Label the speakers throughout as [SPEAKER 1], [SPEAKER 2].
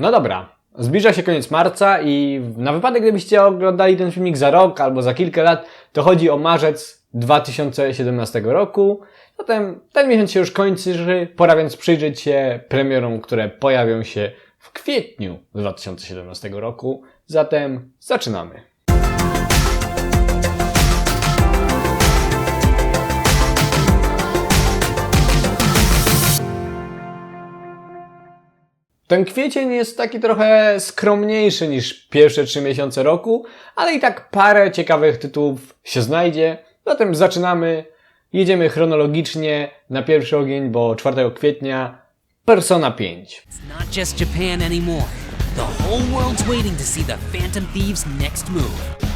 [SPEAKER 1] No dobra, zbliża się koniec marca i na wypadek, gdybyście oglądali ten filmik za rok albo za kilka lat, to chodzi o marzec 2017 roku. Zatem ten miesiąc się już kończy, pora więc przyjrzeć się premierom, które pojawią się w kwietniu 2017 roku. Zatem zaczynamy. Ten kwiecień jest taki trochę skromniejszy niż pierwsze trzy miesiące roku, ale i tak parę ciekawych tytułów się znajdzie. Zatem zaczynamy. Jedziemy chronologicznie na pierwszy ogień, bo 4 kwietnia Persona 5.
[SPEAKER 2] It's not just Japan Phantom Thieves' next move.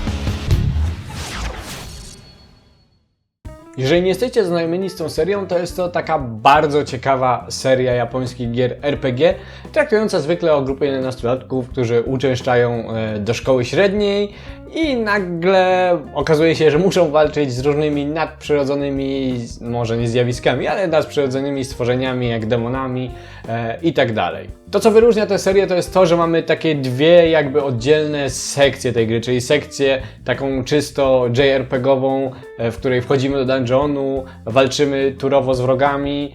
[SPEAKER 1] Jeżeli nie jesteście znajomieni z tą serią, to jest to taka bardzo ciekawa seria japońskich gier RPG, traktująca zwykle o grupie 11-latków, którzy uczęszczają e, do szkoły średniej i nagle okazuje się, że muszą walczyć z różnymi nadprzyrodzonymi, może nie zjawiskami, ale nadprzyrodzonymi stworzeniami, jak demonami e, i tak dalej. To, co wyróżnia tę serię, to jest to, że mamy takie dwie jakby oddzielne sekcje tej gry, czyli sekcję taką czysto JRPG-ową, e, w której wchodzimy do dungeonu, walczymy turowo z wrogami,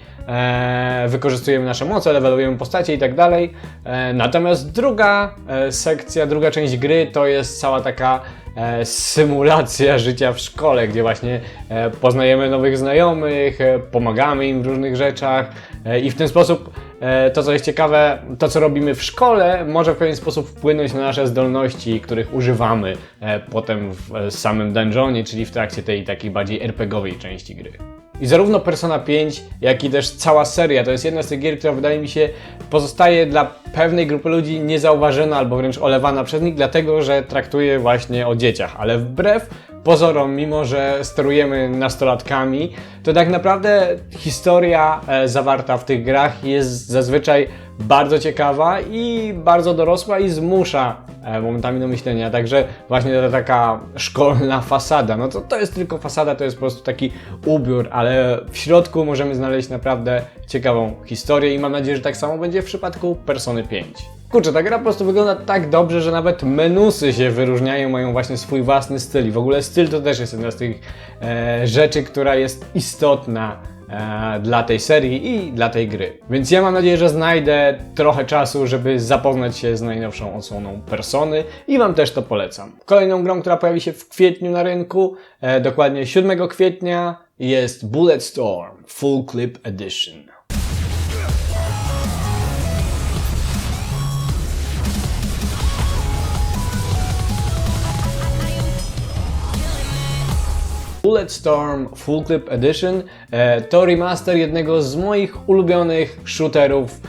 [SPEAKER 1] wykorzystujemy nasze moce, levelujemy postacie i tak dalej. E, natomiast druga e, sekcja, druga część gry to jest cała taka e, symulacja życia w szkole, gdzie właśnie e, poznajemy nowych znajomych, e, pomagamy im w różnych rzeczach e, i w ten sposób e, to, co jest ciekawe, to co robimy w szkole, może w pewien sposób wpłynąć na nasze zdolności, których używamy e, potem w e, samym dungeonie, czyli w trakcie tej takiej bardziej RPGowej części gry. I zarówno Persona 5, jak i też cała seria to jest jedna z tych gier, która wydaje mi się pozostaje dla pewnej grupy ludzi niezauważona albo wręcz olewana przez nich, dlatego że traktuje właśnie o dzieciach. Ale wbrew pozorom, mimo że sterujemy nastolatkami, to tak naprawdę historia e, zawarta w tych grach jest zazwyczaj bardzo ciekawa i bardzo dorosła i zmusza e, momentami do myślenia. Także właśnie ta taka szkolna fasada, no to, to jest tylko fasada, to jest po prostu taki ubiór, ale w środku możemy znaleźć naprawdę ciekawą historię i mam nadzieję, że tak samo będzie w przypadku Persony 5. Kurczę, ta gra po prostu wygląda tak dobrze, że nawet menusy się wyróżniają, mają właśnie swój własny styl. I w ogóle styl to też jest jedna z tych e, rzeczy, która jest istotna e, dla tej serii i dla tej gry. Więc ja mam nadzieję, że znajdę trochę czasu, żeby zapoznać się z najnowszą odsłoną Persony i Wam też to polecam. Kolejną grą, która pojawi się w kwietniu na rynku, e, dokładnie 7 kwietnia, jest Bulletstorm Full Clip Edition. Bulletstorm Full Clip Edition. E, to remaster jednego z moich ulubionych shooterów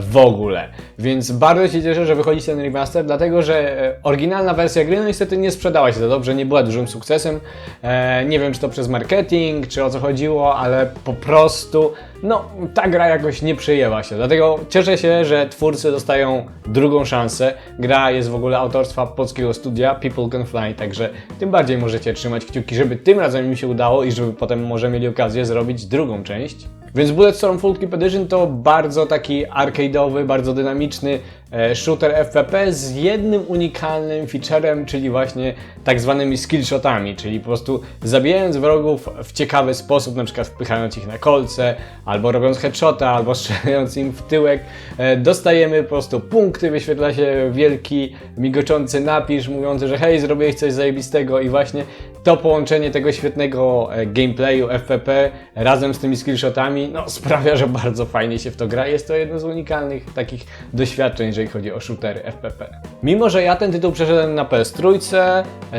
[SPEAKER 1] w ogóle. Więc bardzo się cieszę, że wychodzi ten remaster, dlatego że e, oryginalna wersja gry no niestety nie sprzedała się za dobrze, nie była dużym sukcesem. E, nie wiem, czy to przez marketing, czy o co chodziło, ale po prostu no, ta gra jakoś nie przyjęła się. Dlatego cieszę się, że twórcy dostają drugą szansę. Gra jest w ogóle autorstwa polskiego studia People Can Fly, także tym bardziej możecie trzymać kciuki, żeby tym razem im się udało i żeby potem może mieli okazję zrobić drugą część. Więc Bulletstorm Full Clip Edition to bardzo taki arcade'owy, bardzo dynamiczny e, shooter FPP z jednym unikalnym featurem, czyli właśnie tak zwanymi skillshotami, czyli po prostu zabijając wrogów w ciekawy sposób, na przykład wpychając ich na kolce, albo robiąc headshota, albo strzelając im w tyłek, e, dostajemy po prostu punkty, wyświetla się wielki, migoczący napis mówiący, że hej, zrobiłeś coś zajebistego i właśnie to połączenie tego świetnego e, gameplayu FPP razem z tymi skillshotami no, sprawia, że bardzo fajnie się w to gra. Jest to jedno z unikalnych takich doświadczeń, jeżeli chodzi o shootery FPP. Mimo, że ja ten tytuł przeszedłem na PS3,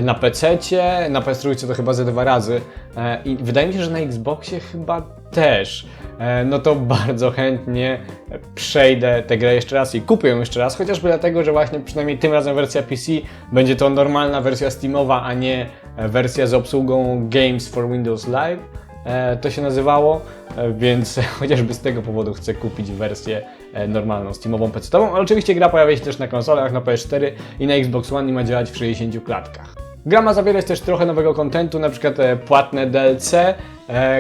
[SPEAKER 1] na PC, na PS3 to chyba ze dwa razy e, i wydaje mi się, że na Xboxie chyba też. E, No to bardzo chętnie przejdę tę grę jeszcze raz i kupię ją jeszcze raz, chociażby dlatego, że właśnie przynajmniej tym razem wersja PC będzie to normalna wersja Steamowa, a nie e, wersja z obsługą Games for Windows Live e, to się nazywało, więc chociażby z tego powodu chcę kupić wersję normalną, Steamową, PC-ową, ale oczywiście gra pojawia się też na konsolach, na PS4 i na Xbox One i ma działać w 60 klatkach. Gra ma zawierać też trochę nowego kontentu, na przykład płatne DLC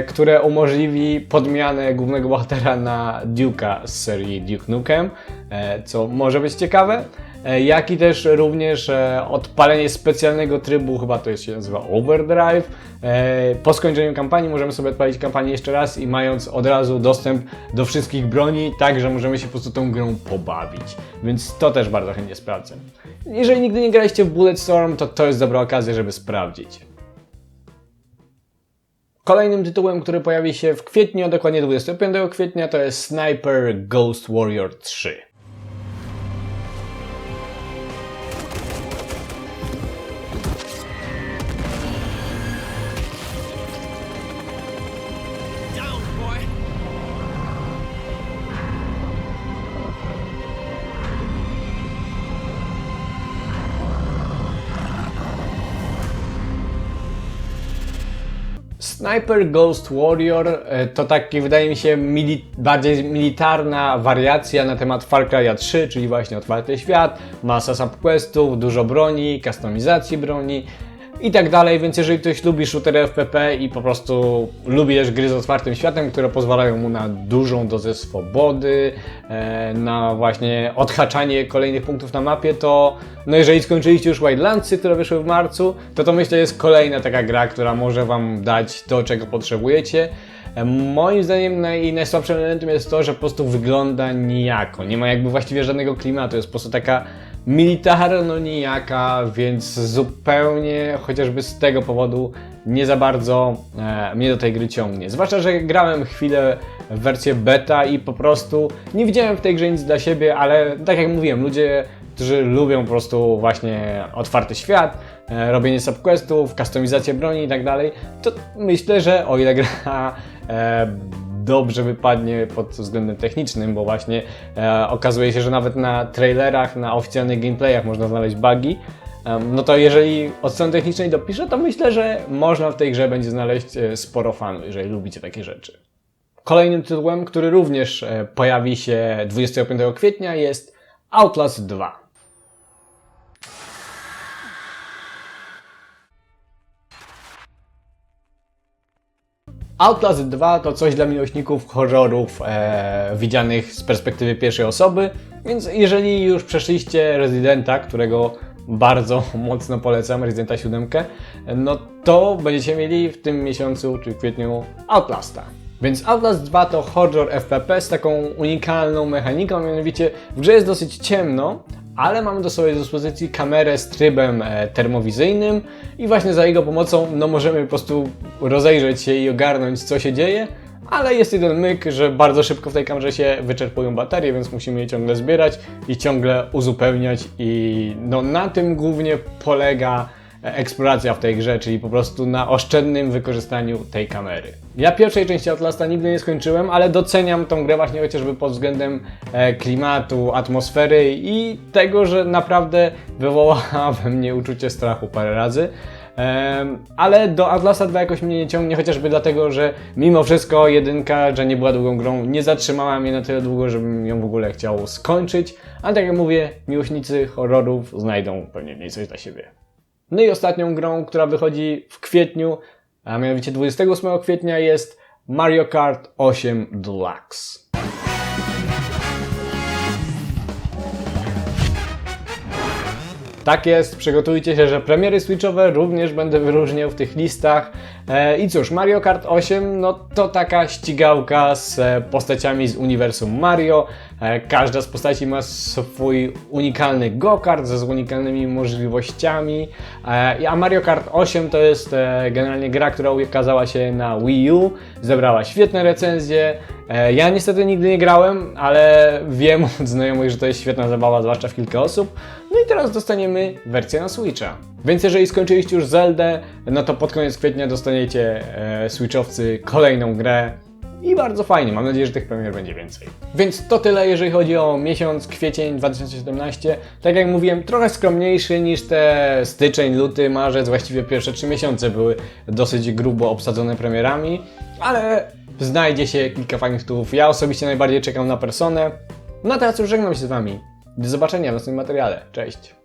[SPEAKER 1] które umożliwi podmianę głównego bohatera na Duke'a z serii Duke Nukem, e, co może być ciekawe. E, jak i też również e, odpalenie specjalnego trybu, chyba to jest się nazywa Overdrive. E, po skończeniu kampanii możemy sobie odpalić kampanię jeszcze raz i mając od razu dostęp do wszystkich broni, tak że możemy się po prostu tą grą pobawić. Więc to też bardzo chętnie sprawdzę. Jeżeli nigdy nie graliście w Bulletstorm, to to jest dobra okazja, żeby sprawdzić. Kolejnym tytułem, który pojawi się w kwietniu, dokładnie 25 kwietnia, to jest Sniper Ghost Warrior 3. Sniper Ghost Warrior e, to taki, wydaje mi się, mili bardziej militarna wariacja na temat Far Cry'a 3, czyli właśnie otwarty świat, masa subquestów, dużo broni, kustomizacji broni i tak dalej, więc jeżeli ktoś lubi shootery FPP i po prostu lubi też gry z otwartym światem, które pozwalają mu na dużą dozę swobody, e, na właśnie odhaczanie kolejnych punktów na mapie, to no jeżeli skończyliście już Wildlandsy, które wyszły w marcu, to to myślę jest kolejna taka gra, która może Wam dać to, czego potrzebujecie. E, Moim zdaniem naj, najsłabszym elementem jest to, że po prostu wygląda nijako. Nie ma jakby właściwie żadnego klimatu, jest po prostu taka militarno nijaka, więc zupełnie chociażby z tego powodu nie za bardzo e, mnie do tej gry ciągnie. Zwłaszcza, że grałem chwilę w wersję beta i po prostu nie widziałem w tej grze nic dla siebie, ale tak jak mówiłem, ludzie, którzy lubią po prostu właśnie otwarty świat, e, robienie subquestów, kustomizację broni i tak dalej, to myślę, że o ile gra e, dobrze wypadnie pod względem technicznym, bo właśnie e, okazuje się, że nawet na trailerach, na oficjalnych gameplayach można znaleźć bugi. Em, No to jeżeli od strony technicznej dopiszę, to myślę, że można w tej grze będzie znaleźć e, sporo fanów, jeżeli lubicie takie rzeczy. Kolejnym tytułem, który również e, pojawi się 25 kwietnia jest Outlast 2. Outlast 2 to coś dla miłośników horrorów e, widzianych z perspektywy pierwszej osoby, więc jeżeli już przeszliście Residenta, którego bardzo mocno polecam, Residenta 7, no to będziecie mieli w tym miesiącu, czy w kwietniu, Outlasta. Więc Outlast 2 to horror FPP z taką unikalną mechaniką, mianowicie w grze jest dosyć ciemno, ale mamy do swojej dyspozycji kamerę z trybem e, termowizyjnym i właśnie za jego pomocą no, możemy po prostu rozejrzeć się i ogarnąć co się dzieje, ale jest jeden myk, że bardzo szybko w tej kamerze się wyczerpują baterie, więc musimy je ciągle zbierać i ciągle uzupełniać i no, na tym głównie polega eksploracja w tej grze, czyli po prostu na oszczędnym wykorzystaniu tej kamery. Ja pierwszej części Outlasta nigdy nie skończyłem, ale doceniam tą grę właśnie chociażby pod względem e, klimatu, atmosfery i tego, że naprawdę wywołała we mnie uczucie strachu parę razy. Ale do Atlasa 2 jakoś mnie nie ciągnie, chociażby dlatego, że mimo wszystko jedynka, że nie była długą grą, nie zatrzymała mnie na tyle długo, żebym ją w ogóle chciał skończyć. Ale tak jak mówię, miłośnicy horrorów znajdą pewnie w niej coś dla siebie. No i ostatnią grą, która wychodzi w kwietniu, a mianowicie 28 kwietnia jest Mario Kart 8 Deluxe. Tak jest, przygotujcie się, że premiery Switchowe również będę wyróżniał w tych listach. E, I cóż, Mario Kart 8 no to taka ścigałka z postaciami z uniwersum Mario. E, każda z postaci ma swój unikalny go-kart ze z unikalnymi możliwościami. E, a Mario Kart 8 to jest e, generalnie gra, która ukazała się na Wii U, zebrała świetne recenzje. Ja niestety nigdy nie grałem, ale wiem od znajomych, że to jest świetna zabawa, zwłaszcza w kilka osób. No i teraz dostaniemy wersję na Switcha. Więc jeżeli skończyliście już Zeldę, no to pod koniec kwietnia dostaniecie e, Switchowcy kolejną grę. I bardzo fajnie, mam nadzieję, że tych premier będzie więcej. Więc to tyle, jeżeli chodzi o miesiąc kwiecień 2017. Tak jak mówiłem, trochę skromniejszy niż te styczeń, luty, marzec, właściwie pierwsze trzy miesiące były dosyć grubo obsadzone premierami, ale znajdzie się kilka fajnych tytułów. Ja osobiście najbardziej czekam na Personę. No a teraz już żegnam się z Wami. Do zobaczenia w następnym materiale. Cześć!